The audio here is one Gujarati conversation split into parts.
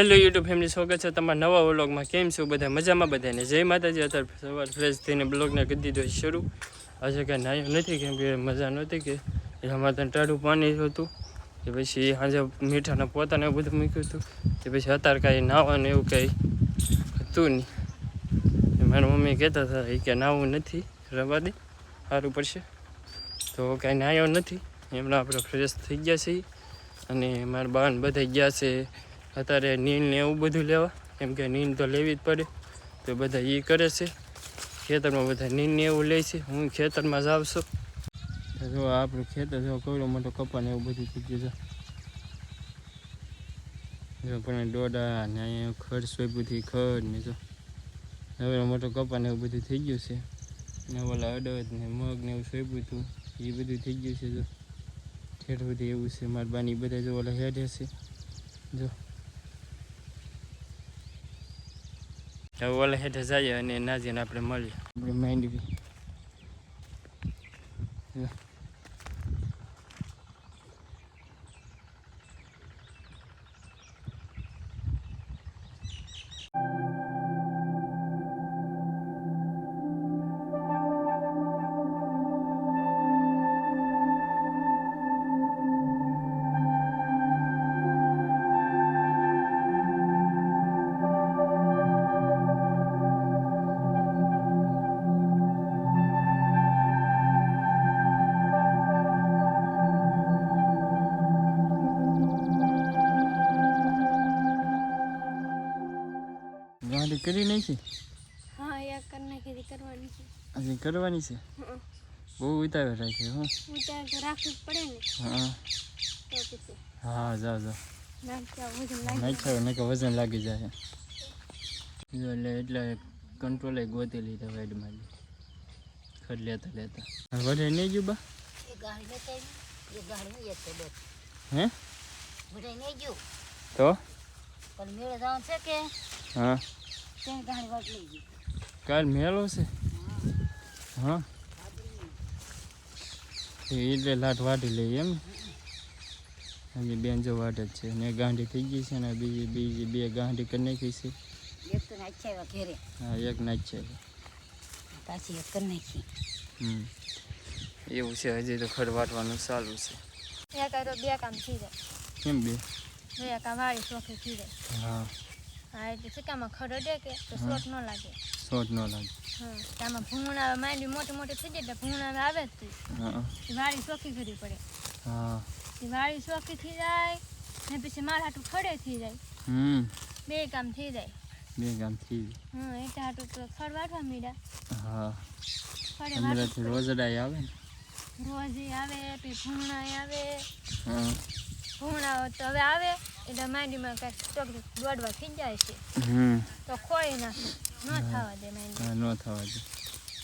હેલો યુટ્યુબ ફેમિલી, સ્વાગત છે તમારા નવા વ્લોગમાં. કેમ છો બધા? મજામાં બધાને? જય માતાજી. અત્યારે સવાર ફ્રેશ થઈને બ્લોગને કરી દીધો શરૂ. આજે કાંઈ નાયો નથી, કેમ કે મજા નહોતી કે એમાં તો ટાઢું પાણી હતું. કે પછી સાંજે મીઠાના પોતાને એવું બધું મૂક્યું હતું. કે પછી અત્યારે કાંઈ નાવાનું એવું કંઈ હતું નહીં. મારા મમ્મી કહેતા હતા, એ કે નાવું નથી રવા દે સારું પડશે. તો કાંઈ નાયો નથી. એમના આપણે ફ્રેશ થઈ ગયા છીએ. અને મારા બાન બધા ગયા છે. અત્યારે નીંદ ને એવું બધું લેવા. કેમ કે નીંદ તો લેવી જ પડે. તો બધા એ કરે છે. ખેતરમાં બધા નીંદ ને એવું લે છે. હું ખેતરમાં જાઉં છું જો આપણું ખેતર જો કવડો મોટો કપા ને એવું બધું થઈ ગયું છે. જો પણ ડોડા ને અહીંયા ખડ સોયપુથી ખડ ને જો. હવે મોટો કપા ને એવું બધું થઈ ગયું છે. ને ઓલા અડદ ને મગ ને એવું સોયપું હતું. એ બધું થઈ ગયું છે, જો. ઠેઠ બધું એવું છે. મારા બાની બધા જો ઓલા હેઠે છે. જો. હવે ઓલા હેઠે જઈએ અને નાજીને આપણે મળીએ આપણે માંડવી જો. કરી નાખી હા યા કર નાખી કરવાની છે. હજી કરવાની છે. બહુ ઉતાવળ રાખી હું. ઉતાર તો રાખવું જ પડે ને. હા. તો પછી. હા જાઓ જાઓ નાખ્યા વજન લાગી નાખ્યા નકર વજન લાગી જાય. એટલે એટલે કંટ્રોલે ગોતી લીધા વાઈડમાં ખડ લેતા લેતા. વઢે નહીં ગયું બા? હે? બધા નહીં ગયું. તો? પણ મેળે જવાનું છે કે? હા. કાલ મેળો છે? હા. એટલે લાટ વાટી લઈએ એમ. હજી બેન જો વાટ જ છે. ને ગાંઠી થઈ ગઈ છે ને બીજી બીજી બે ગાંઠી કરી નાખી છે. નાખી હા એક છે પાછી એક કરી નાખી. હમ. એવું છે હજી તો ખડ વાટવાનું ચાલુ છે. બે કામ થઈ જાય. કેમ બે? બે કામ વાળી શોખી થઈ જાય. હા. હા એટલે સિક્કામાં દે કે તો શોટ ન લાગે. શોર્ટ ન લાગે. હા આમાં ભૂંગણા માંડી મોટી મોટી થઈ જાય એટલે ભૂંગણા આવે જ તે વાળી શોખી કરવી પડે. હા. વાળી શોખી થઈ જાય ને પછી મારા હાટું ખડે થઈ જાય. હમ. બે કામ થઈ જાય. બે ગામ થઈ હા એટલે હાટું તો ખડ વાટવા મીડા હા. ખડે હમણાંથી રોજડાઈ આવે ને? રોજ આવે પછી ભૂંગણા આવે. હા. ભૂંગણા તો હવે આવે. એટલે માંડીમાં કાંઈક ચોકડી દોડવા થઈ જાય છે. તો ખોળી નાખે. ન થવા દે માંડી. ન થવા દે.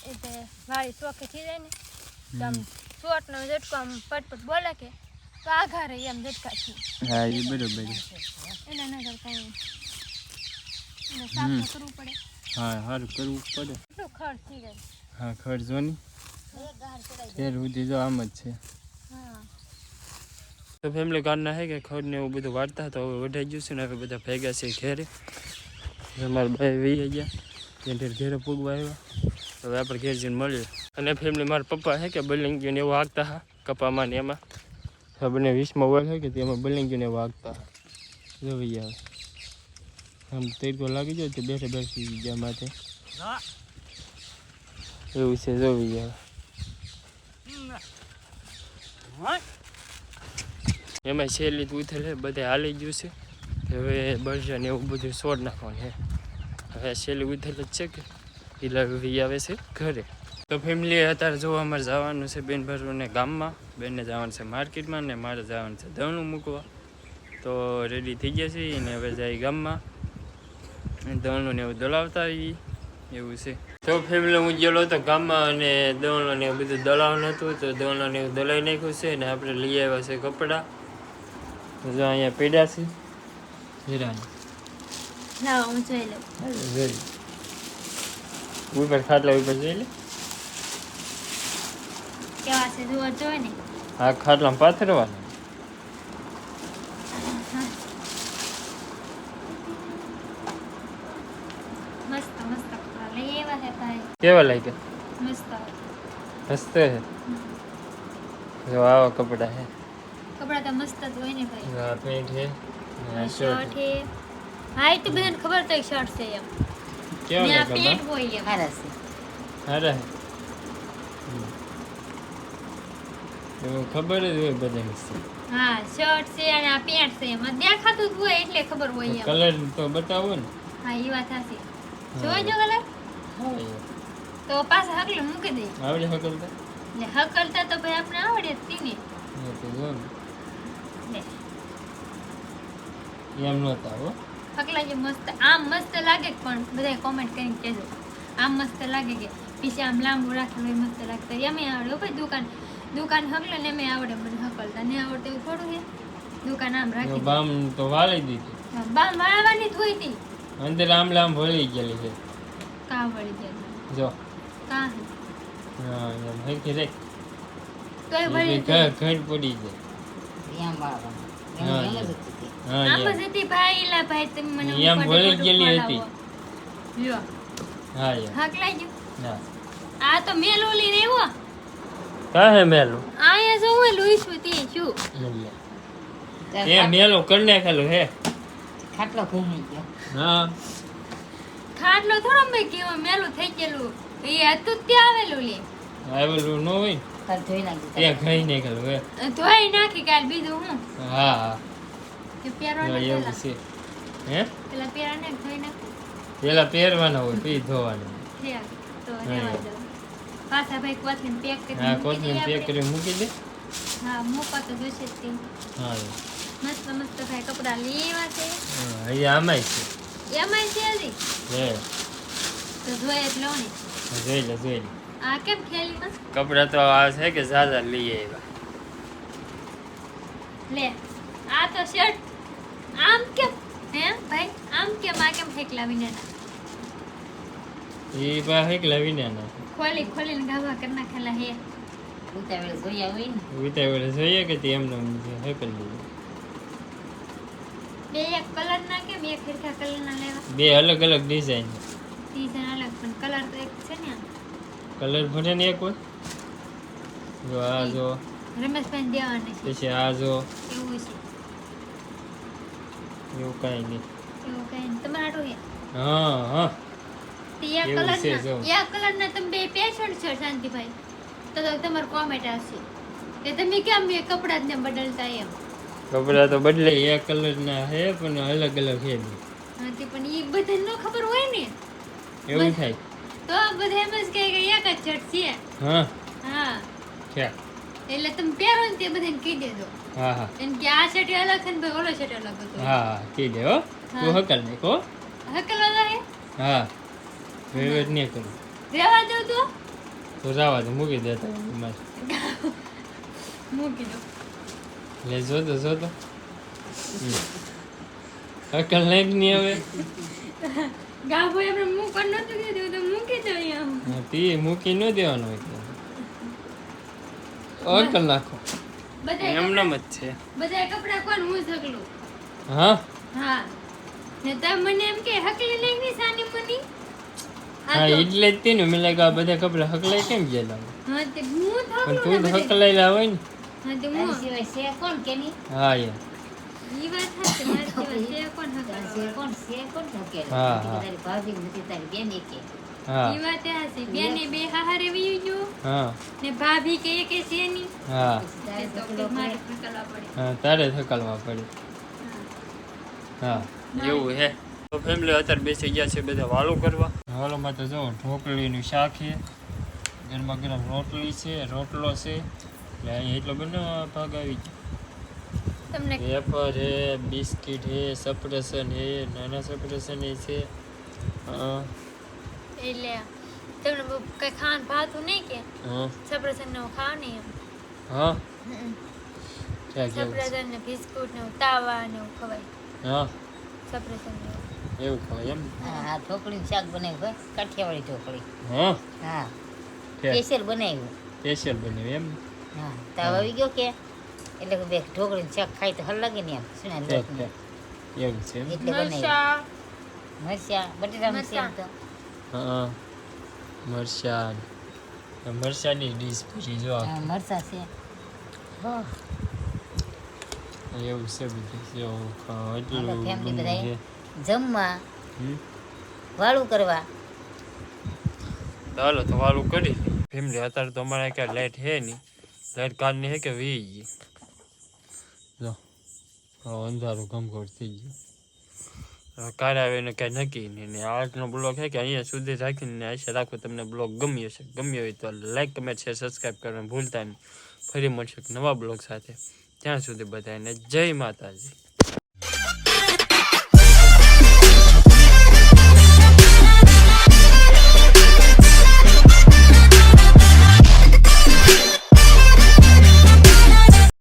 એટલે વાળી ચોખ્ખી થઈ જાય ને. તો આમ ચોટનો ઝટકો આમ પટપટ બોલે કે તો આઘા રહી એમ ઝટકાથી હા એ બરોબર એના નગર કાંઈ. સાફ કરવું પડે. હા સારું કરવું પડે. કેટલું ખર્ચ થઈ જાય હા ખર્ચ જો ની ફેર સુધી આમ જ છે. તો ફેમિલી કારના હે કે ખડ ને એવું બધું વાળતા તો હવે વઢાઈ ગયું ને હવે બધા ભેગા છે ઘેરે. અમારા ભાઈ વહી ગયા, ત્યાં ઘેરે પૂગવા આવ્યા. હવે આપણે ઘેર જઈને મળીએ. અને ફેમિલી મારા પપ્પા હે કે બલિંગીને એવું હાંકતા હા કપામાં ને એમાં. ખબર વીસમાં વળ છે કે તેમાં બલિંગીને એવું હાંકતા હા જોઈ આવે આમ તરીકો લાગી જાય તો બેઠે બેસી ગયા માથે. એવું છે, જોઈ આવે એમાં છેલ્લી ઉથલ છે બધે હાલી ગયું છે. હવે બળજા એવું બધું છોડ નાખવાનું છે. હવે શેરલી ઉથલ જ છે કે એટલે વી આવે છે ઘરે. તો ફેમિલી અત્યારે જોવા અમારે જવાનું છે બેન ભરવાને ગામમાં. બેનને જવાનું છે માર્કેટમાં ને મારે જવાનું છે દણું મૂકવા. તો રેડી થઈ ગયા છે ને હવે જાય ગામમાં. દણું ને એવું દળાવતા આવી એવું છે. તો ફેમિલી હું ગયેલો હતો ગામમાં અને દવણો ને એવું બધું દલાવવાનું હતું. તો દવણો ને એવું દળાઈ નાખ્યું છે ને આપણે લઈ આવ્યા છે કપડાં. જો અહીંયા પડ્યા છે જરા ના હું જોઈ લઉં જોઈ ઉપર ખાટલા ઉપર જોઈ લે કેવા છે જુઓ જોઈ ને હા ખાટલામાં પાથરવાના કેવા લાગ્યા મસ્ત મસ્ત હે જો આવા કપડા હે કપડા તો મસ્ત જ હોય ને ભાઈ. જો આ પેન્ટ હે ને આ શર્ટ શર્ટ છે. હા એ તો બધાને ખબર તો શર્ટ છે એમ. કેવા ને આ લાગ્યા પેન્ટ હોય એમ. સારા છે. હારા હે હમ. એવું ખબર જ હોય બધાને હા શર્ટ છે અને આ પેન્ટ છે એમાં. દેખાતું જ હોય એટલે ખબર હોય એમ. કલર તો બતાવો ને. હા એ વાત સાચી. જોઈ જો કલર? હા. એ. તો પાછા હકલે મૂકી દે. આવડે હકલતા એટલે હકલતા તો ભાઈ આપણે આવડે જ તી ને. હા તો જો ને લે એમ નહોતા હો. હકલા જે મસ્ત આમ મસ્ત લાગે પણ બધાય કોમેન્ટ કરીને કહેજો. આમ મસ્ત લાગે કે પીછે આમ લાંબુ રાખેલું હોય મસ્ત લાગતા. એમ આવડે હો ભાઈ દુકાન દુકાન હકલે ને એમ આવડે મને હકલતા. ને આવડતું એવું થોડું છે દુકાન આમ રાખી બામ તો વાળી દીધી. બામ વાળવાની જ હોય તી. અંદર આમ લામ વળી ગયેલી છે. કા વળી ગયેલી? જો. કા હે? હા એમ હરખી રે તો એ વળી ઘર પડી જાય. એમ વાળવા હતી. આમ જ ભાઈ ભાઈ તમે મને એમ ઉપર ગયેલી ખોલાવો. લ્યો. હા યાર. હકલાઈ ગયું. હા. આ તો મેલો આવ્યો કા હે મેલો? આયા જો હું લઈશું તે શું? એ મેલો કરી નાખેલું હે. ખાટલો ઘૂમી ગયો. હા. ખાટલો થોડો મેં કેવો મેલું થઈ ગયેલું. એ હતું જ ત્યાં આવેલું લે. આવેલું ન હોય. ધોઈ નાખેલું ધોઈ નાખી કાલ બીજું હું? હા. હા કે પહેરવાને એવું છે. હે? પેલા પહેરાને ધોઈ નાખું? પેલા પહેરવાનો હોય પછી ધોવાના. તો પાછા ભાઈ કોથમીર પેક કરી હા પેક કરી મૂકી દે. હા મૂકો તો જોશે જ તે. હા. મસ્ત મસ્ત ભાઈ કપડા લેવા છે. હા, અહીંયા આમાંય છે. એમાંય છે હજી? હે. તો જોઈએ એટલે જોઈ લે જોઈ લે. આ કેમ ખેલીમાં? કપડા તો આ છે કે ઝાઝા લઈ આવ્યા. લે આ તો શર્ટ આમ કેમ? હે ભાઈ આમ કેમ? આ કેમ ફેંકલા વિના એ પાસે લાવીને ના ખોલી ખોલીને ગાભા કરી નાખેલા હે. ઉતાવળે જોઈએ હોય ને? ઉતાવળે જોઈએ કે તે એમને હેકલ લીધું? બે એક કલર ના કેમ? એક ફેરખા કલર ના લેવા? બે અલગ અલગ ડિઝાઇન ડિઝાઇન અલગ પણ કલર તો એક છે ને. કલર ભરે ને એક હોય જો આ જો. રમેશભાઈ દેવાની છે. પછી આ જો. એવું છે. એવું કાઈ નહીં. એવું કઈ નહીં. તમારે હાટું હા હા. તે કલર ના જો. કલર ના તમે બે પેશન છો શાંતિભાઈ. તો તમારું કોમેન્ટ આવશે. કે તમે કેમ એ કપડા ને બદલતા એમ? કપડા તો બદલે એક કલર ના હે પણ અલગ અલગ હે હા, તે પણ એ બધાને ખબર હોય ને. એવું થાય. તો બધા એમ જ કહે કે એક જ શર્ટ છે. હા. હા. છે એટલે તમે પહેરો ને તે બધાને કહી દેજો. હા હા. એમ કે આ શર્ટ અલગ છે ને ભાઈ ઓલો શર્ટ અલગ હતો. હા હા. કહી દે હો. તું હકલ ને કો હકલવા હે હા. વેવેટ નહીં કરું. રહેવા દઉં તો. તો જવા દે મૂકી તો મસ્ત મૂકી દો. લે જો તો જો તો હકલ નહીં હવે. ગાભો એમને મૂકવા નતું કીધું તો મૂકી દો અહીંયા. તી મૂકી ન દેવાનો એટલે હકલ નાખો. બધા એમનામ જ છે. બધા કપડા કોણ હું સગલું હા? હા. ને તમે મને એમ કે હકલી લેંગી સાની મની? આ હા એટલે જ તેને. મેં લાગ્યા બધા કપડા હકલાઈ કેમ ગયેલા? હા તે હું થકલું તું ને તો હકલાયેલા હોય ને. હા તે હું સિવાય છે કોણ કેની હા યાર. તારી ગયું થકલવા પડે. હા. એવું હે? તો ફેમિલી અત્યારે બેસી ગયા છે બધા વાલું કરવા. વાલોમાં તો જો ઢોકળીનું શાક છે ગરમા ગરમ રોટલી છે રોટલો છે. એટલે અહીંયા એટલો બન્યો ભાગ આવી તમને? વેફર છે બિસ્કિટ છે સપરસન છે નાના સપરસન એ છે. એટલે તમને કઈ ખાન ભાતું નહીં કે? હા. સપ્રસન ને ખાવ નહીં એમ? હા. ને બિસ્કુટ ને તાવા ને એવું ખવાય. હા. સપ્રસન ને એવું. ખવાય એમ? હા ઢોકળી શાક બનાવ્યું હોય કાઠિયાવાડી ઢોકળી. હા. હા. સ્પેશિયલ બનાવ્યું. સ્પેશિયલ બન્યું એમ? હા તાવ આવી ગયો કે? એટલે બે ઢોકળીનું શાક ખાય તો હલ લાગે ને એમ શું ના ઠીક એવું છે એટલે મરચા. મરચાં, મરચા મરચાં. તો. હા મરચા. મરચાની ડીશ પછી જો આ. આ છે. એવું છે બધું એટલું. જમવા. વાળું કરવા. ચાલો તો વાળું કરી ફેમિલી અત્યારે તો અમારે ક્યાં લાઈટ હે નહીં. લાઈટ કાલની હે કે વી ગઈ અંધારું ગમઘોર થઈ ગયું. કાલે આવે એને કાંઈ નક્કી નહીં. ને આર્ટનો બ્લોગ છે કે અહીંયા સુધી રાખીને આશા રાખો તમને બ્લોગ ગમ્યો છે ગમ્યો હોય તો લાઈક, કમેન્ટ, શેર, સબસ્ક્રાઈબ કરવાનું ભૂલતા નહીં. ફરી મળશે નવા બ્લોગ સાથે. ત્યાં સુધી બધાને જય માતાજી.